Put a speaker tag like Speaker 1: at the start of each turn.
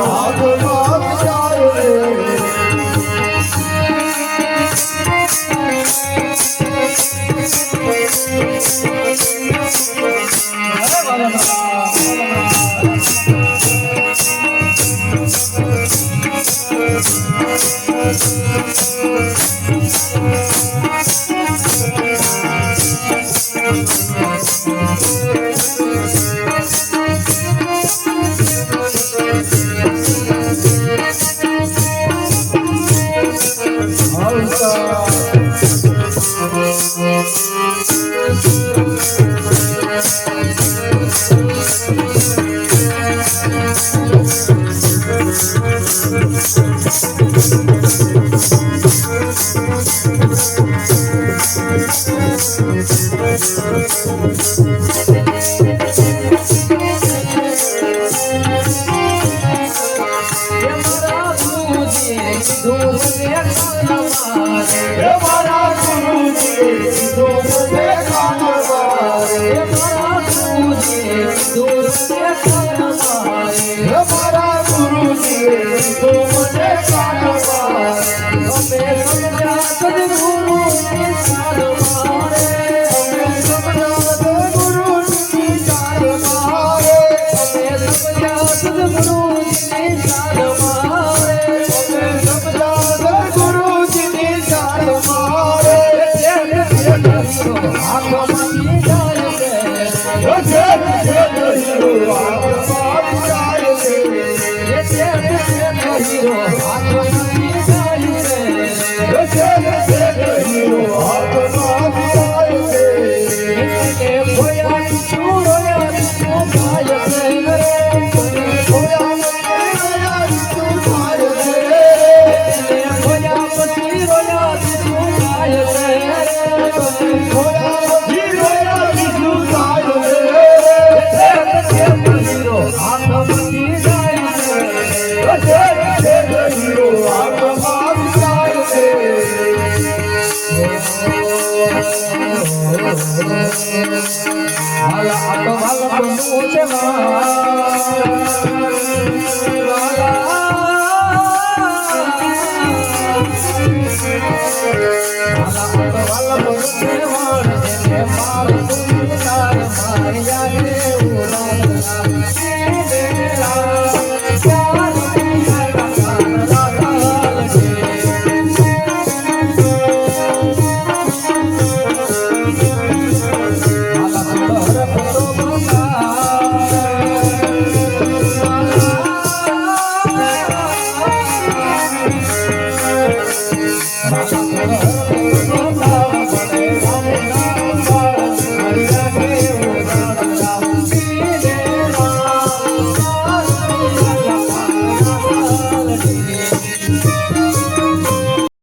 Speaker 1: માધવ મારા ગુરુજી તું મને કામ અમે Senhor. ભલા ભલા બનવું છે ભલા